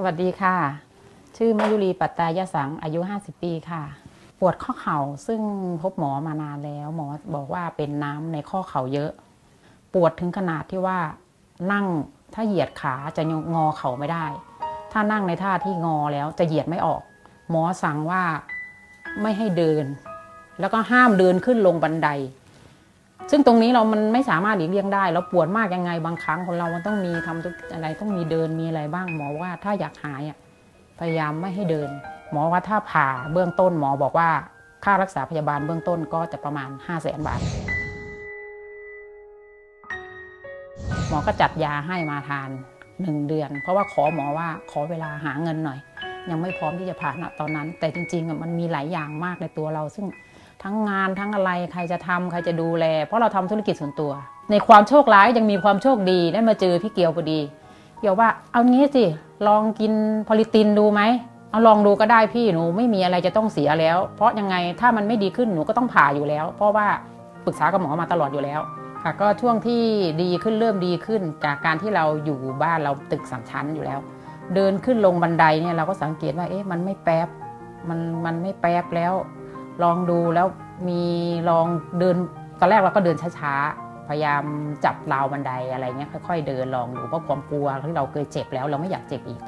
สวัสดีค่ะ ชื่อมายุรีปัตตายสัง อายุ 50 ปีค่ะ ปวดข้อเข่าซึ่งพบหมอมานานแล้ว หมอบอกว่าเป็นน้ำในข้อเข่าเยอะ ปวดถึงขนาดที่ว่านั่งถ้าเหยียดขาจะงอเข่าไม่ได้ ถ้านั่งในท่าที่งอแล้วจะเหยียดไม่ออก หมอสั่งว่าไม่ให้เดิน แล้วก็ห้ามเดินขึ้นลงบันได ซึ่งตรงนี้เรามันไม่สามารถหลีกเลี่ยงได้ เราปวดมากยังไงบางครั้งคนเรามันต้องมีทำทุกอะไรต้องมีเดินมีอะไรบ้างหมอว่าถ้าอยากหายอะพยายามไม่ให้เดิน หมอว่าถ้าผ่าเบื้องต้นหมอบอกว่าค่ารักษาพยาบาลเบื้องต้นก็จะประมาณ 5 0 0แสนบาท หมอก็จัดยาให้มาทานหนึ่งเดือน เพราะว่าขอหมอว่าขอเวลาหาเงินหน่อย ยังไม่พร้อมที่จะผ่าณตอนนั้น แต่จริงๆมันมีหลายอย่างมากในตัวเราซึ่ง ทั้งงานทั้งอะไรใครจะทำใครจะดูแล เพราะเราทำธุรกิจส่วนตัว ในความโชคร้ายยังมีความโชคดีได้มาเจอพี่เกียวพอดี เกียวว่าเอางี้สิลองกินพอลิตินดูไหมเอาลองดูก็ได้พี่หนูไม่มีอะไรจะต้องเสียแล้ว เพราะยังไงถ้ามันไม่ดีขึ้นหนูก็ต้องผ่าอยู่แล้ว เพราะว่าปรึกษากับหมอมาตลอดอยู่แล้วค่ะก็ช่วงที่ดีขึ้นเริ่มดีขึ้นจากการที่เราอยู่บ้านเราตึกสามชั้นอยู่แล้ว เดินขึ้นลงบันไดเนี่ยเราก็สังเกตว่าเอ๊ะมันไม่แป๊บมันมันไม่แป๊บแล้ว ลองดูแล้วมีลองเดินตอนแรกเราก็เดินช้าๆ พยายามจับราวบันไดอะไรเงี้ยค่อย ๆ เดินลองดูเพราะความกลัวที่เราเคยเจ็บแล้วเราไม่อยากเจ็บอีก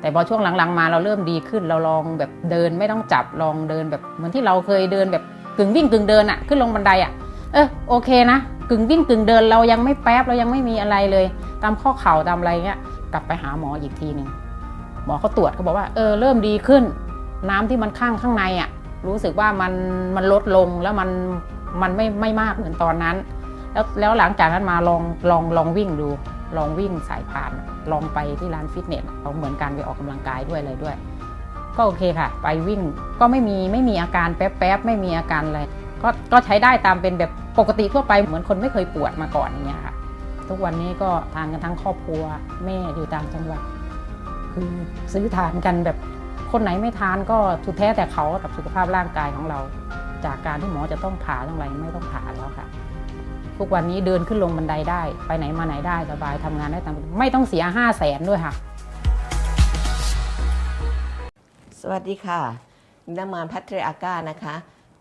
แต่พอช่วงหลังๆมาเราเริ่มดีขึ้นเราลองแบบเดินไม่ต้องจับลองเดินแบบเหมือนที่เราเคยเดินแบบกึ่งวิ่งกึ่งเดินอะขึ้นลงบันไดอะเออโอเคนะกึ่งวิ่งกึ่งเดินเรายังไม่แป๊บเรายังไม่มีอะไรเลย ตามข้อเข่าตามอะไรเงี้ยกลับไปหาหมออีกทีหนึ่งหมอเขาตรวจเขาบอกว่าเออเริ่มดีขึ้น น้ำที่มันข้างข้างในอะ รู้สึกว่ามันมันลดลงแล้วมันมันไม่ไม่มากเหมือนตอนนั้น แล้วแล้วหลังจากนั้นมาลองลองลองวิ่งดู ลองวิ่งสายพาน ลองไปที่ร้านฟิตเนสเอาเหมือนการไปออกกำลังกายด้วยอะไรด้วย ก็โอเคค่ะ ไปวิ่งก็ไม่มีไม่มีอาการแป๊บๆไม่มีอาการอะไรก็ก็ใช้ได้ตามเป็นแบบปกติทั่วไปเหมือนคนไม่เคยปวดมาก่อนอย่างเงี้ยค่ะ ทุกวันนี้ก็ทานกันทั้งครอบครัวแม่อยู่ต่างจังหวัดคือซื้อทานกันแบบ คนไหนไม่ทานก็สุดแท้แต่เขากับสุขภาพร่างกายของเรา จากการที่หมอจะต้องผ่าต้องอะไรไม่ต้องผ่าแล้วค่ะ ทุกวันนี้เดินขึ้นลงบันไดได้ ไปไหนมาไหนได้สบายทำงานได้ตามไม่ต้องเสียห้าแสนด้วยค่ะ สวัสดีค่ะนามานพัทรอาก้านะคะ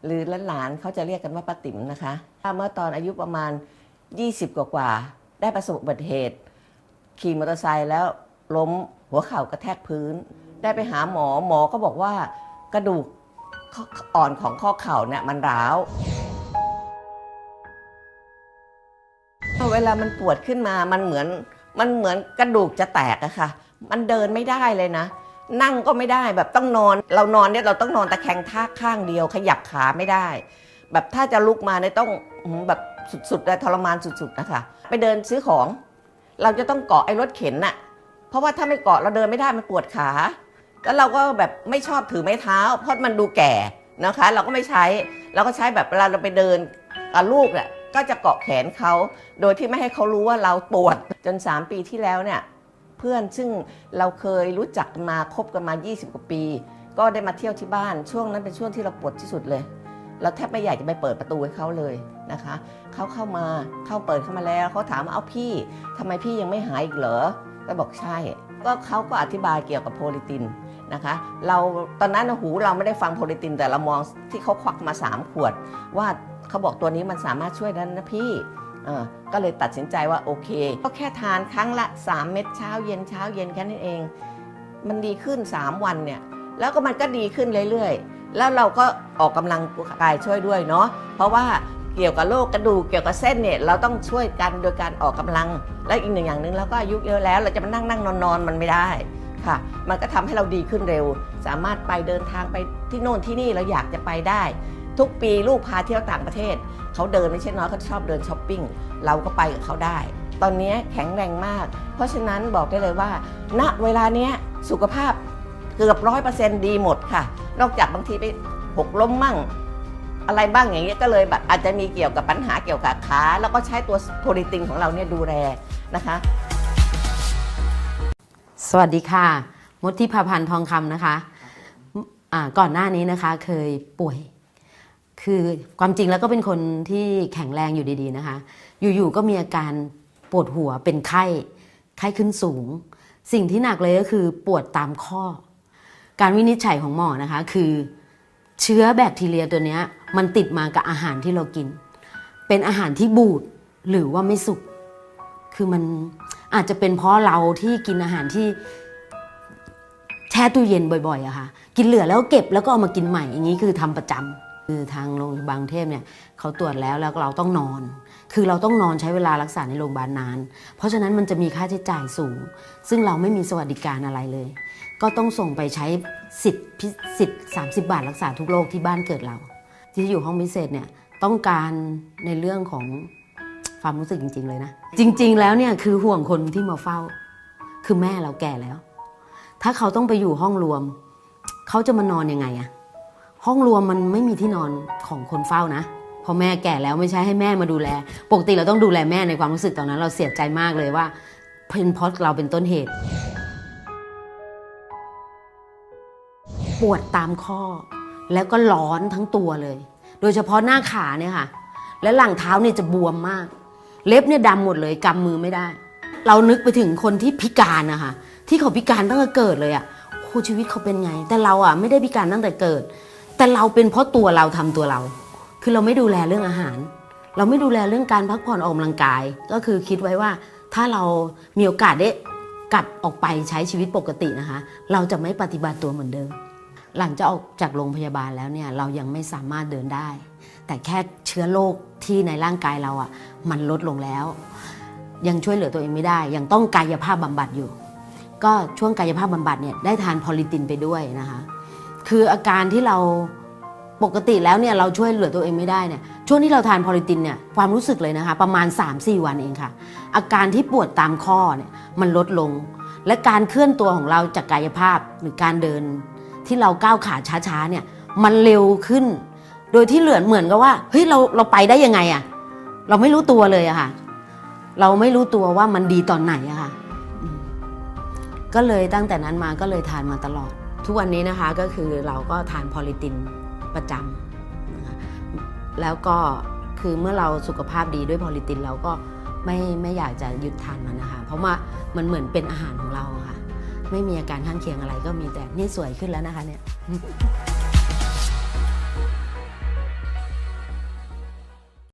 หรือหลานๆเขาจะเรียกกันว่าป้าติ๋มนะคะเมื่อตอนอายุประมาณ 20 กว่าๆได้ประสบอุบัติเหตุ ขี่มอเตอร์ไซค์แล้วล้มหัวเข่ากระแทกพื้น ได้ไปหาหมอหมอก็บอกว่ากระดูกอ่อนของข้อเข่าเนี่ยมันร้าวเวลามันปวดขึ้นมามันเหมือนมันเหมือนกระดูกจะแตกอะค่ะ มันเดินไม่ได้เลยนะ นั่งก็ไม่ได้แบบต้องนอน เรานอนเนี่ยเราต้องนอนตะแคงท่าข้างเดียว ขยับขาไม่ได้ แบบถ้าจะลุกมาเนี่ยต้องแบบสุดๆเลยทรมานสุดๆนะคะ ไปเดินซื้อของ เราจะต้องเกาะไอ้รถเข็นน่ะ เพราะว่าถ้าไม่เกาะเราเดินไม่ได้มันปวดขา แล้วเราก็แบบไม่ชอบถือไม้เท้า เพราะมันดูแก่นะคะ เราก็ไม่ใช้เราก็ใช้แบบเวลาเราไปเดินกับลูกเนี่ยก็จะเกาะแขนเขาโดยที่ไม่ให้เขารู้ว่าเราปวดจน 3 ปีที่แล้วเนี่ยเพื่อนซึ่งเราเคยรู้จักมาคบกันมา 20 กว่าปี ก็ได้มาเที่ยวที่บ้านช่วงนั้นเป็นช่วงที่เราปวดที่สุดเลย เราแทบไม่อยากจะไปเปิดประตูให้เขาเลยนะคะเขาเข้ามาเข้าเปิดเข้ามาแล้วเขาถามว่าเอาพี่ทำไมพี่ยังไม่หายอีกเหรอก็บอกใช่ ก็เขาก็อธิบายเกี่ยวกับโพลิติน นะคะเราตอนนั้นหูเราไม่ได้ฟังโพลิตินแต่เรามองที่เขาควักมา 3 ขวด ว่าเขาบอกตัวนี้มันสามารถช่วยนั้นนะพี่ก็เลยตัดสินใจว่าโอเค ก็แค่ทานครั้งละ 3 เม็ดเช้าเย็นเช้าเย็นแค่นั้นเอง มันดีขึ้น 3 วันเนี่ยแล้วก็มันก็ดีขึ้นเรื่อยๆ แล้วเราก็ออกกำลังกายช่วยด้วยเนาะเพราะว่าเกี่ยวกับโรคกระดูกเกี่ยวกับเส้นเนี่ยเราต้องช่วยกันโดยการออกกำลัง และอีกหนึ่งอย่างหนึ่งเราก็อายุเยอะแล้วเราจะมานั่งนั่งนอนนอนมันไม่ได้ ค่ะ มันก็ทำให้เราดีขึ้นเร็ว สามารถไปเดินทางไปที่โน่นที่นี่เราอยากจะไปได้ ทุกปีลูกพาเที่ยวต่างประเทศ เขาเดินไม่ใช่น้อยเขาชอบเดินช้อปปิ้งเราก็ไปกับเขาได้ ตอนนี้แข็งแรงมาก เพราะฉะนั้นบอกได้เลยว่า ณเวลานี้สุขภาพเกือบร้อยเปอร์เซ็นต์ดีหมดค่ะ นอกจากบางทีไปหกล้มมั่งอะไรบ้างอย่างเงี้ยก็เลยแบบอาจจะมีเกี่ยวกับปัญหาเกี่ยวกับขาแล้วก็ใช้ตัวโพลิตินของเราเนี่ยดูแลนะคะ สวัสดีค่ะ มุทิพาพันธ์ทองคำนะคะอ่าก่อนหน้านี้นะคะเคยป่วย คือความจริงแล้วก็เป็นคนที่แข็งแรงอยู่ดีๆนะคะ อยู่ๆก็มีอาการปวดหัวเป็นไข้ ไข้ขึ้นสูง สิ่งที่หนักเลยก็คือปวดตามข้อ การวินิจฉัยของหมอนะคะคือเชื้อแบคทีเรียตัวเนี้ยมันติดมากับอาหารที่เรากิน เป็นอาหารที่บูดหรือว่าไม่สุก คือมัน อาจจะเป็นเพราะเราที่กินอาหารที่แช่ตู้เย็นบ่อยๆอะค่ะ กินเหลือแล้วเก็บแล้วก็เอามากินใหม่อย่างนี้คือทำประจำคือทางโรงพยาบาลเทพเนี่ยเขาตรวจแล้วแล้วเราต้องนอน คือเราต้องนอนใช้เวลารักษาในโรงพยาบาลนาน เพราะฉะนั้นมันจะมีค่าใช้จ่ายสูง ซึ่งเราไม่มีสวัสดิการอะไรเลย ก็ต้องส่งไปใช้สิทธิ์พิสิทธิ์30บาทรักษาทุกโรคที่บ้านเกิดเรา ที่อยู่ห้องพิเศษเนี่ยต้องการในเรื่องของ ความรู้สึกจริง ๆ เลยนะ จริง ๆ แล้วเนี่ยคือห่วงคนที่มาเฝ้า คือแม่เราแก่แล้ว ถ้าเขาต้องไปอยู่ห้องรวม เขาจะมานอนยังไงอะห้องรวมมันไม่มีที่นอนของคนเฝ้านะเพอแม่แก่แล้วไม่ใช่ให้แม่มาดูแล ปกติเราต้องดูแลแม่ในความรู้สึกตอนนั้น เราเสียใจมากเลยว่าเป็นเพราะเราเป็นต้นเหตุ ปวดตามข้อ แล้วก็ร้อนทั้งตัวเลย โดยเฉพาะหน้าขาเนี่ยค่ะ และหลังเท้าเนี่ยจะบวมมาก เล็บเนี่ยดำหมดเลยกำมือไม่ได้ เรานึกไปถึงคนที่พิการนะคะที่เขาพิการตั้งแต่เกิดเลยอะ่ะโหชีวิตเขาเป็นไง แต่เราอะ่ะไม่ได้พิการตั้งแต่เกิด แต่เราเป็นเพราะตัวเราทำตัวเรา คือเราไม่ดูแลเรื่องอาหาร เราไม่ดูแลเรื่องการพักผ่อนออกกำลังกาย ก็คือคิดไว้ว่าถ้าเรามีโอกาสได้กลับออกไปใช้ชีวิตปกตินะคะ เราจะไม่ปฏิบัติตัวเหมือนเดิม หลังจากออกจากโรงพยาบาลแล้วเนี่ยเรายังไม่สามารถเดินได้ แต่แค่เชื้อโรค ที่ในร่างกายเราอะ่ะมันลดลงแล้ว ยังช่วยเหลือตัวเองไม่ได้ ยังต้องกายภาพบำบัดอยู่ ก็ช่วงกายภาพบำบัดเนี่ยได้ทานพอลิตินไปด้วยนะคะคืออาการที่เราปกติแล้วเนี่ยเราช่วยเหลือตัวเองไม่ได้เนี่ยช่วงที่เราทานพอลิตินเนี่ยความรู้สึกเลยนะคะ ประมาณ 3-4 วันเองค่ะ อาการที่ปวดตามข้อเนี่ยมันลดลง และการเคลื่อนตัวของเราจากกายภาพหรือการเดินที่เราก้าวขาช้าๆเนี่ยมันเร็วขึ้น โดยที่เหลือนเหมือนกับว่าเฮ้ยเราเราไปได้ยังไงอะเราไม่รู้ตัวเลยอะค่ะ เราไม่รู้ตัวว่ามันดีตอนไหนอะค่ะก็เลยตั้งแต่นั้นมาก็เลยทานมาตลอด ทุกวันนี้นะคะก็คือเราก็ทานพอลิตินประจำะะแล้วก็คือเมื่อเราสุขภาพดีด้วยพอลิตินเราก็ไม่ไม่อยากจะหยุดทานมันนะคะ เพราะว่ามันเหมือนเป็นอาหารของเราะค่ะ ไม่มีอาการข้างเคียงอะไรก็มีแต่นี่สวยขึ้นแล้วนะคะเนี่ย